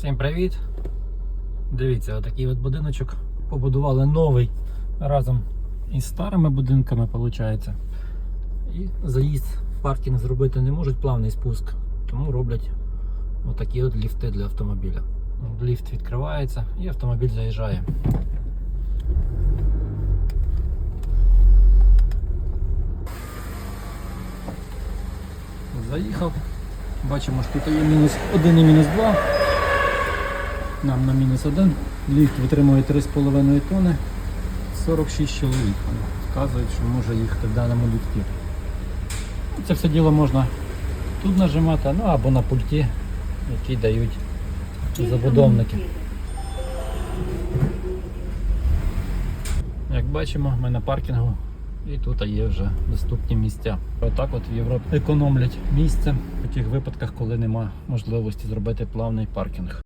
Всім привіт! Дивіться, отакий от будиночок. Побудували новий разом із старими будинками, виходить. І заїзд в паркінг зробити не можуть плавний спуск, тому роблять отакі от ліфти для автомобіля. Ліфт відкривається і автомобіль заїжджає. Заїхав. Бачимо, що тут є мінус 1 і мінус 2. Нам на мінус 1. Ліфт витримує 3,5 тонни. 46 чоловік. Вказують, що може їхати в даному ліфті. Це все діло можна тут нажимати, ну або на пульті, які дають забудовники. Як бачимо, ми на паркінгу і тут є вже доступні місця. Отак от в Європі економлять місце в тих випадках, коли нема можливості зробити плавний паркінг.